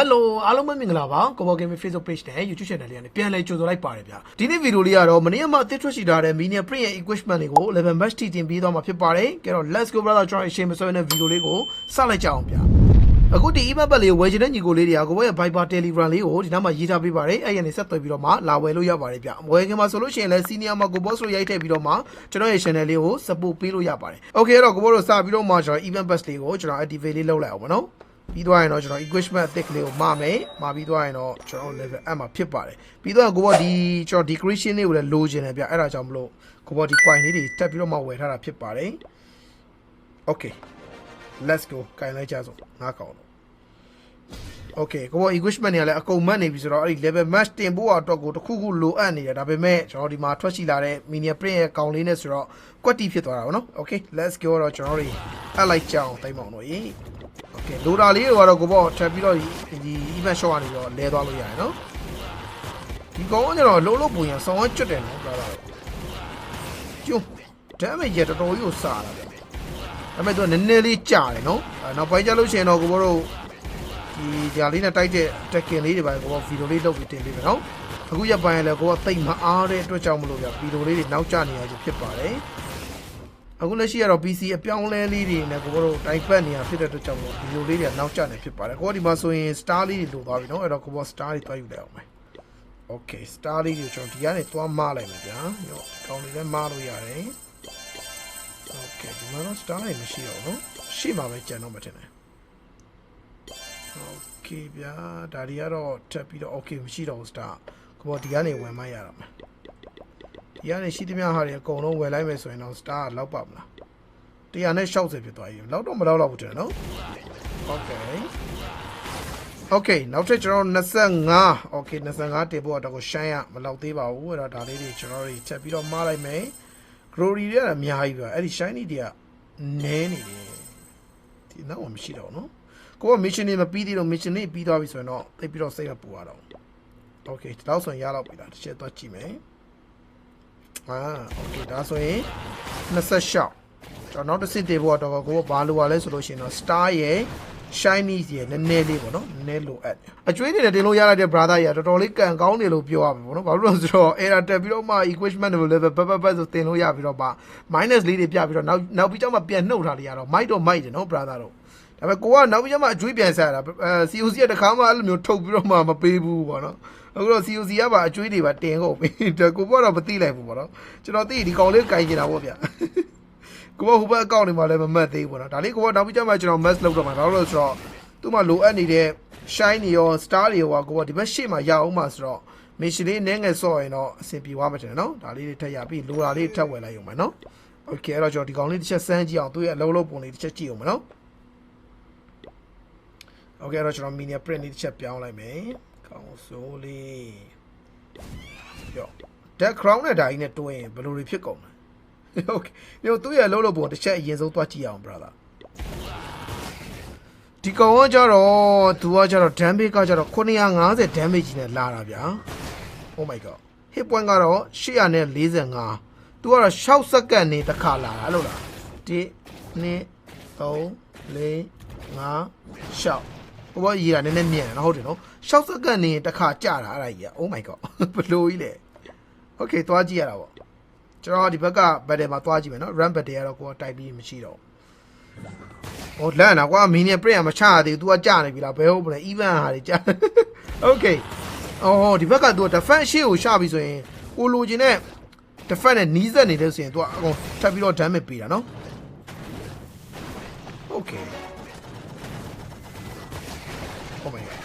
Hello အားလုံးပဲမင်္ဂလာပါကိုဘော Game Facebook Page နဲ့ YouTube Channel လေးကနေပြန်လည်ကြိုဆိုလိုက်ပါတယ်ဗျာဒီနေ့ဗီဒီယိုလေးကတော့မနေ့ကမှအသစ်ထွက်ရှိထားတဲ့ Mini Print ရဲ့ equipment တွေကို11 match ထိတင်ပြီးတော့မှာဖြစ်ပါတယ်ကဲတော့ Let's go brother ကျွန်တော်ရှင်းမဆွဲတဲ့ဗီဒီယိုလေးကိုစလိုက်ကြအောင်ဗျာအခုဒီ email ပတ်လေးကိုဝယ်ချင်တဲ့ညီကိုလေးတွေကကိုဘောရဲ့ Viber Telegram လေးကိုဒီနောက်မှာရေးထားပေးပါတယ်အဲ့ရနေဆက်သွယ်ပြီးတော့မှလာဝယ်လို့ရပါတယ်ဗျဝယ်ခင်မှာဆိုလို့ရှိရင်လည်း senior မှာကိုဘောဆိုရိုက်ထည့်ပြီးတော့မှကျွန်တော်ရဲ့ channel လေးကို support ပေးလို့ရပါတယ် Okay အဲ့တော့ကိုဘောတို့စပြီးတော့မှကျွန်တော် event pass လေးကိုကျွန်တော် activate လေးလုပ်လိုက်အောင်ပါနော် ပြီးသွားရင်တော့ကျွန်တော် equipment အသစ်ကလေးကိုမှာမယ်မှာပြီးသွားရင်တော့ကျွန်တော် level up မှာဖြစ်ပါတယ်ပြီးတော့ကိုဘောဒီကျွန်တော် decoration လေးကိုလည်းလိုချင်တယ်ဗျအဲ့ဒါကြောင့်မလို့ကိုဘောဒီ coin လေးတွေတက်ပြီးတော့မှဝယ်ထားတာဖြစ်ပါတယ် okay let's go ကင်လိုက်ကြစို့ငါကောင်းတော့ okay ကိုဘော equipment တွေကလည်းအကုန်မှတ်နေပြီဆိုတော့အဲ့ဒီ level match တင်ဖို့အတွက်ကိုတစ်ခုခုလိုအပ်နေတယ်ဒါပေမဲ့ကျွန်တော်ဒီမှာထွက်ရှိလာတဲ့ mini print ရဲ့ကောင်လေးနဲ့ဆိုတော့ကွက်တီဖြစ်သွားတာဗောနော် okay let's go တော့ကျွန်တော်တို့အပ်လိုက်ကြအောင်တိတ်မောင်တို့ရေ โอเคလိုတာလေးတွေကတော့ကိုပေါ့ထပ်ပြီးတော့ဒီ event shop ကနေတော့လဲသွားလို့ရတယ်နော်ဒီကောင်ကကျတော့လုံးလုံးပုံရဆောင်းဝကျွတ်တယ်နော်ပြောတာကျုံ damage ရတော်တော်ကြီးကိုစားတာဗျဒါပေမဲ့သူကနည်းနည်းလေးကြာတယ်နော်အဲနောက်ပိုင်းကျလို့ရှိရင်တော့ကိုပေါ့တို့ ဒီဒီဟာလေးနဲ့တိုက်တဲ့ tracking လေးတွေပါကိုကဗီဒီယိုလေးလုပ်ပြီးတင်ပေးမယ်နော်အခုရပိုင်းလည်းကိုကတိတ်မအားတဲ့အတွက်ကြောင့်မလို့ဗျဗီဒီယိုလေးတွေနောက်ကျနေရခြင်းဖြစ်ပါတယ်အခုလက်ရှိကတော့ PC အပြောင်းလဲလေးတွေနဲ့ကိုတို့တိုင်ပတ်နေတာဖြစ်တဲ့အတွက်ကြောင့်ဗီဒီယိုလေးတွေနောက်ကျနေဖြစ်ပါတယ်ကိုကဒီမှာဆိုရင် star လေးတွေလိုသွားပြီနော်အဲ့တော့ကိုက star တွေတွားယူလိုက်အောင်မယ် Okay star လေးကိုကျွန်တော်ဒီကနေတွားမလိုက်မယ်ဗျာရောကောင်းလေးလည်းမလို့ရတယ် Okay ဒီမှာတော့ star တွေမရှိတော့ဘူးရှိမှပဲကြံတော့မှတင်တယ် နဲ့ Okay ဗျာဒါတွေကတော့ထပ်ပြီးတော့ okay မရှိတော့ဘူး star ကိုကဒီကနေဝင်မရတော့မယ်ဒီကနေရှိသမျှဟာတွေအကုန်လုံးဝယ်လိုက်မယ်ဆိုရင်တော့ star ကလောက်ပါမလား160ဖြစ်သွားပြီလောက်တော့မလောက်တော့ဘူးတဲ့နော် Okay Okay နောက်ထပ်ကျွန်တော်25 Okay 25တင်ဖို့တော့ကိုရှိုင်းရမလောက်သေးပါဘူးအဲ့တော့ဒါလေးတွေကျွန်တော်တွေချက်ပြီးတော့မှားလိုက်မယ် Glory တွေကအများကြီးပဲအဲ့ဒီ shiny တွေကနဲနေတယ်ဒီနောက်မှမရှိတော့ဘူးနော် ကိုက mission တွေမပြီးသေးတော့ mission တွေပြီးသွားပြီဆိုရင်တော့သိပြီးတော့စိတ်မပူရတော့ဘူး Okay ဒီလောက်ဆိုရင်ရတော့ပြီလားတစ်ချက်သွားကြည့်မယ်အာ Okay ဒါဆိုရင်26ကျွန်တော်နောက်တစ်စစ်တေဖို့တော့ကိုကဘာလိုရလဲဆိုလို့ရှိရင်တော့ star ရဲ့ shiny ရဲ့နည်းနည်းလေးပေါ့နော်နည်းနည်းလိုအပ်တယ်အကျွေးနေတယ်တင်လို့ရလိုက်တဲ့ brother ကြီးကတော်တော်လေးကန်ကောင်းတယ်လို့ပြောရမှာပေါ့နော်ဘာလို့လဲဆိုတော့ error တက်ပြီးတော့မှ equipment level level ဘတ်ဘတ်ဘတ်ဆိုတင်လို့ရပြီးတော့မှ minus လေးတွေပြပြီးတော့နောက်နောက်ပြီးတော့မှပြန်နှုတ်ထားလိုက်ရတော့ mic တော့ mic တယ်နော် brother တို့ဒါပေမဲ့ကိုကနောက်ပြီးတော့မှအကျွေးပြန်ဆက်ရတာအဲ COC ကတခါမှအဲ့လိုမျိုးထုတ်ပြီးတော့မှမပေးဘူးပေါ့နော်အခုတော့ COC ကပါအကျွေးတွေပါတင်ကုန်ပြီဒါကိုပေါ့တော့မသိလိုက်ဘူးပေါ့နော်ကျွန်တော်သိဒီကောင်လေးကိုင်နေတာပေါ့ဗျာ ကိုကဟိုဘက်အကောင့်တွေမှာလည်းမမှတ်သေးဘူးပေါ့နော်ဒါလေးကိုကနောက်ပြီးကျမှကျွန်တော် match လုပ်တော့မှာဘာလို့လဲဆိုတော့သူ့မှာလိုအပ်နေတဲ့ shine တွေရော star တွေရောကိုကဒီဘက်ရှေ့မှာရအောင်မှာဆိုတော့ mission လေးနည်းငယ်ဆော့ရင်တော့အဆင်ပြေသွားမှာတယ်နော်ဒါလေးတွေထပ်ရပြီးလိုတာလေးထပ်ဝယ်လိုက်ရုံပဲနော် okay အဲ့တော့ကျွန်တော်ဒီကောင်လေးတစ်ချက်စမ်းကြည့်အောင်သူ့ရဲ့အလုံးလုံးပုံလေးတစ်ချက်ကြည့်အောင်မနော် okay အဲ့တော့ကျွန်တော် mini print လေးတစ်ချက်ပြောင်းလိုက်မယ်ကောင်းစိုးလေးရော dead crown နဲ့ဒါကြီးနဲ့တွဲရင်ဘယ်လိုတွေဖြစ်ကုန်လဲ okay ညို့သူ့ရဲ့လုံးလုံးပုံတစ်ချက်အရင်ဆုံးသွားကြည့်အောင် brother ဒီကောင်ကကြတော့သူကကြတော့ damage ကကြတော့950 damage နဲ့လာတာဗျာ oh my god hit point ကတော့845သူကတော့6စက္ကန့်နေတစ်ခါလာတာလို့လား1 2 3 4 5 6ဘဘရေးတာနည်းနည်းမြန်နော်ဟုတ်တယ်နော်6စက္ကန့်နေတစ်ခါကြာတာအဲ့ဒါကြီးอ่ะ oh my god ဘလို့ကြီးလဲ okay သွားကြည့်ရတာပေါ့ ကျွန်တော်ဒီဘက်က battle မှာသွားကြည့်မယ်နော် run battle ကတော့ကိုယ်တိုက်ပြီးမရှိတော့ဟိုလန့်တာကွာ mini print မချရသေးဘူး तू ကကြာနေပြီလားဘယ်ဟုတ်မလဲ even ဟာတွေကြာ okay အော်ဒီဘက်က तू defense ရှေ့ကိုရှာပြီဆိုရင်ကိုလိုချင်တဲ့ defense နဲ့နီးစပ်နေတယ်ဆိုရင် तू အကုန်ထပ်ပြီးတော့ damage ပေးတာနော် okay oh my god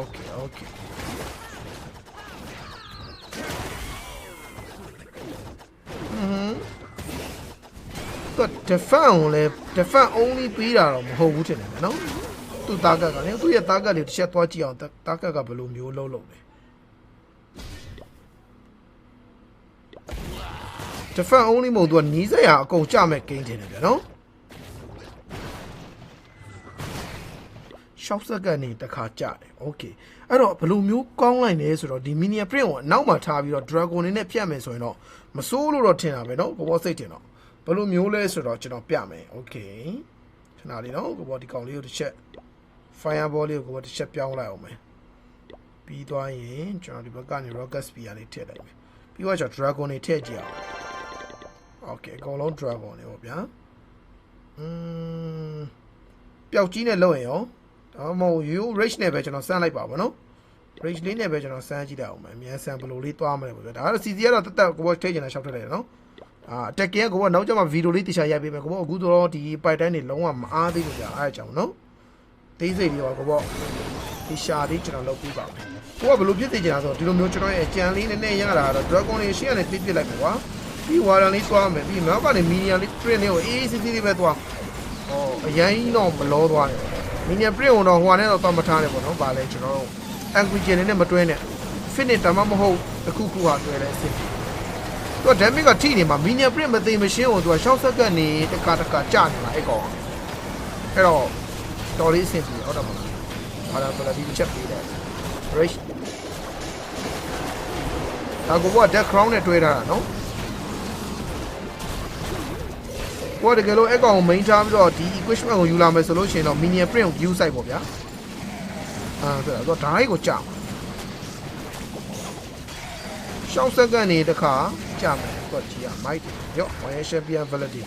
okay okay defend ကိုလည်း defend only ပေးတာတော့မဟုတ်ဘူးထင်တယ်နော်သူတာကကလည်းသူရဲ့တာကလေးတစ်ချက်သွားကြည့်အောင်တာကကဘယ်လိုမျိုးလုံးလုံးလဲ defend only မဟုတ်သူကနီးစရာအကုန်ကြမဲ့ဂိမ်းတင်တယ်ဗျနော်6စက္ကန့်နေတစ်ခါကြတယ်โอเคအဲ့တော့ဘယ်လိုမျိုးကောင်းလိုက်လဲဆိုတော့ဒီ mini print ကိုအနောက်မှာထားပြီးတော့ dragon နေနဲ့ဖြတ်မယ်ဆိုရင်တော့မစိုးလို့တော့ထင်တာပဲเนาะဘောဘောစိတ်ထင်တော့ ဘယ်လိုမျိုးလဲဆိုတော့ကျွန်တော်ပြမယ်โอเค ခဏလေးနော်ကိုဘောဒီကောင်လေးကိုတစ်ချက် fireball လေးကိုကိုဘောတစ်ချက်ပြောင်းလိုက်အောင်မယ်ပြီးသွားရင်ကျွန်တော်ဒီဘက်ကနေ rocket spear လေးထည့်လိုက်မယ်ပြီးတော့ကျွန်တော် dragon တွေထည့်ကြည့်အောင် okay အကုန်လုံး dragon တွေပေါ့ဗျာอืมပျောက်ကြီးနဲ့လုပ်ရင်ရောဒါမှမဟုတ် you rage နဲ့ပဲကျွန်တော်စမ်းလိုက်ပါဘောနော် rage လေးနဲ့ပဲကျွန်တော်စမ်းကြည့်လိုက်အောင်မယ်အမြန်ဆန်ဘယ်လိုလေးသွားမလဲပေါ့ဗျာဒါကတော့ CC ကတော့တက်တက်ကိုဘောထိတ်ကျင်တာရှောက်ထက်လိုက်တယ်နော် အာတက်ကင်းကကိုဘောနောက်ကျမှဗီဒီယိုလေးတခြားရိုက်ပေးမယ်ကိုဘောအခုတော့ဒီပိုက်တိုင်းတွေလုံးဝမအားသေးဘူးကြာအားကြောင့်နော်သေးစိတ်လေးပါကိုဘောဒီရှာလေးကျွန်တော်လုပ်ပြီးပါမယ်ကိုကဘယ်လိုဖြစ်နေကြတာဆိုတော့ဒီလိုမျိုးကျွန်တော်ရဲ့ကြံလေးနည်းနည်းရတာတော့ dragon လေးရှေ့ကနေပြစ်ပြစ်လိုက်ပြီကွာပြီးဝါရန်လေးသွားမယ်ပြီးနောက်ကနေ minion လေး print လေးကိုအေးအေးဆေးဆေးလေးပဲသွားဟောအရင်တော့မလောသွားတယ် minion print ကိုတော့ဟိုကနေတော့သွားမထားနဲ့ပေါ့နော်ဗာလဲကျွန်တော်တို့ anguage နဲ့မတွဲနဲ့ finish တမမဟုတ်တစ်ခုခုဟာတွဲလဲအစ် သူက damage ကထိနေမှာ minion print မသိမရှင်းကိုသူက60စက္ကန့်နေတခါတခါကြာနေတာအဲ့ကောင်အဲ့တော့တော်လေးအဆင်ပြေဟုတ်တယ်မလားဟာလာဆိုတော့ဒီချက်ပေးတယ် rage ဒါကဘော deck crown နဲ့တွဲထားတာနော်ကိုယ်တကယ်လို့အဲ့ကောင်ကို main ထားပြီးတော့ဒီ equipment ကိုယူလာမယ်ဆိုလို့ရှိရင်တော့ minion print ကို view site ပေါ့ဗျာအာဆိုတော့ဒါအိတ်ကိုကြာမှာ ရှောင်းစက္ကန့်နေတခါကြာမယ်တော့ကြည့်ရမိုက်ရော့ wire champion validity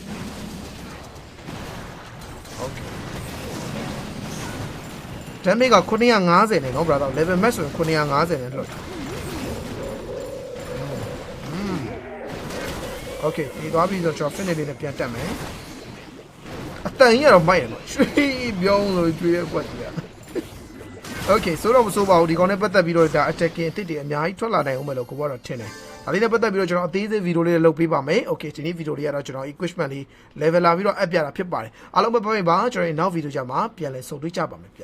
okay damage က950နဲ့နော် brother level max ဆိုရင်950နဲ့လွတ်โอเคဒီသွားပြီးတော့ကျွန်တော် finish လေးနဲ့ပြန်တက်မယ်အတန်ကြီးကတော့မိုက်ရတော့ရွှေပြောင်းလို့ကျွေးရက်ကွက်ကြီးอ่ะ Okay ဆိုတော့မဆိုပါဘူးဒီကောင်နဲ့ပတ်သက်ပြီးတော့ဒါ attacking အစ်စ်တွေအများကြီးထွက်လာနိုင်အောင်မယ်လို့ကိုကတော့ထင်တယ်ဒါလေးနဲ့ပတ်သက်ပြီးတော့ကျွန်တော်အသေးစိတ်ဗီဒီယိုလေးတွေလုပ်ပေးပါမယ် Okay ဒီနေ့ဗီဒီယိုလေးကတော့ကျွန်တော် equipment လေး level လာပြီးတော့အပ်ပြတာဖြစ်ပါတယ်အားလုံးပဲပြောရင်ပါကျွန်တော်နောက်ဗီဒီယိုကြမှာပြန်လည်ဆုံတွေ့ကြပါမယ်ဗျ